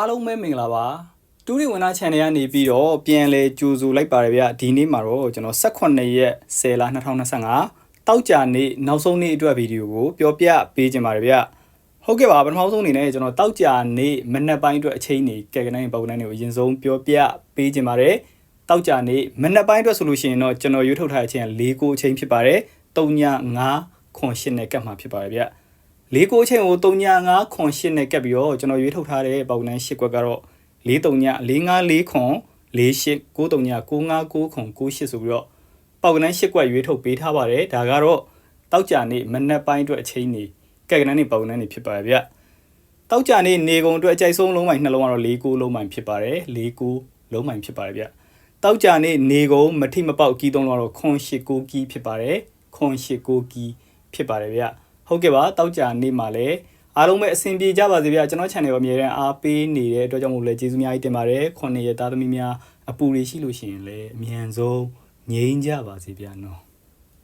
အားလုံးပဲမင်္ဂလာပါတူရီဝန်သား channel ကနေပြီးတော့ပြန်လဲကြိုဆိုလိုက်ပါတယ်ဗျဒီနေ့မှာတော့ကျွန်တော်18ရက်10လ2025တောက်ကြနေ့နောက်ဆုံးနေ့အတွက်ဗီဒီယိုကိုပြောပြပေးခြင်းပါတယ်ဗျဟုတ်ကဲ့ပါပထမဆုံးအနေနဲ့ကျွန်တော်တောက်ကြနေ့မနက်ပိုင်းအတွက်အချိန်နေကဲကနိုင်းပေါကနိုင်းတွေကိုအရင်ဆုံးပြောပြပေးခြင်းပါတယ်တောက်ကြနေ့မနက်ပိုင်းအတွက်ဆိုလို့ရှိရင်တော့ကျွန်တော်ရွေးထုတ်ထားတဲ့အချိန်က၄ကိုအချိန်ဖြစ်ပါတယ်3ည5ခွန်8နဲ့ကတ်မှာဖြစ်ပါတယ်ဗျ လေးကိုအချိန်ကို3ည5ခွန်8နဲ့ကပ်ပြီးတော့ကျွန်တော်ရွေးထုတ်ထားတဲ့ပေါက်နန်း8ကွက်ကတော့4 3ည4 5 4ခွန်4 8 9 3ည9 5 9ခွန်9 8ဆိုပြီးတော့ပေါက်ကနန်း8ကွက်ရွေးထုတ်ပေးထားပါတယ်ဒါကတော့တောက်ကြနေ့မနက်ပိုင်းအတွက်အချိန်နေကက်ကနန်းနေပေါက်ကနန်းနေဖြစ်ပါတယ်ဗျတောက်ကြနေ့နေကုန်အတွက်အကြိုက်ဆုံးလုံးမိုင်နှလုံးကတော့4 9လုံးမိုင်ဖြစ်ပါတယ်4 9လုံးမိုင်ဖြစ်ပါတယ်ဗျတောက်ကြနေ့နေကုန်မထိမပေါက်ကီးသုံးလုံးကတော့ခွန်8 9ကီးဖြစ်ပါတယ်ခွန်8 9ကီးဖြစ်ပါတယ်ဗျ ဟုတ်ကဲ့ပါတောက်ကြနေ့မှာလည်းအားလုံးပဲအဆင်ပြေကြပါစေဗျကျွန်တော် channel ကိုအမြဲတမ်းအားပေးနေတဲ့အတွက်ကြောင့်မို့လဲကျေးဇူးအများကြီးတင်ပါတယ်ခုနှစ်ရက်သားသမီးများအပူတွေရှိလို့ရှိရင်လည်းအမြန်ဆုံးငြိမ်းကြပါစေဗျာနော်